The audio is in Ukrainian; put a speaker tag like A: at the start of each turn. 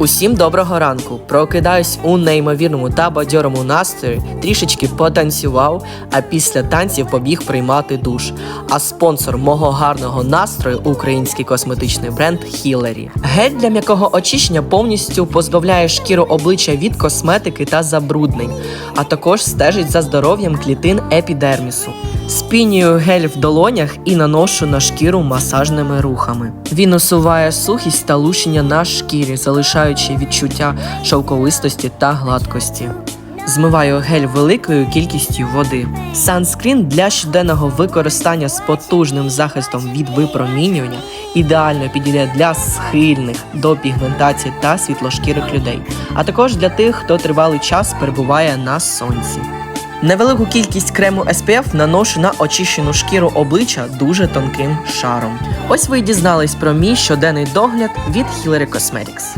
A: Усім доброго ранку. Прокидаюсь у неймовірному та бадьорому настрої, трішечки потанцював, а після танців побіг приймати душ. А спонсор мого гарного настрою український косметичний бренд Хілері. Гель для м'якого очищення повністю позбавляє шкіру обличчя від косметики та забруднень, а також стежить за здоров'ям клітин епідермісу. Спінюю гель в долонях і наношу на шкіру масажними рухами. Він усуває сухість та лущення на шкірі, залишаючи відчуття шовковистості та гладкості. Змиваю гель великою кількістю води. Санскрін для щоденного використання з потужним захистом від випромінювання ідеально підійде для схильних до пігментації та світлошкірих людей, а також для тих, хто тривалий час перебуває на сонці. Невелику кількість крему SPF наношу на очищену шкіру обличчя дуже тонким шаром. Ось ви дізнались про мій щоденний догляд від Hillary Cosmetics.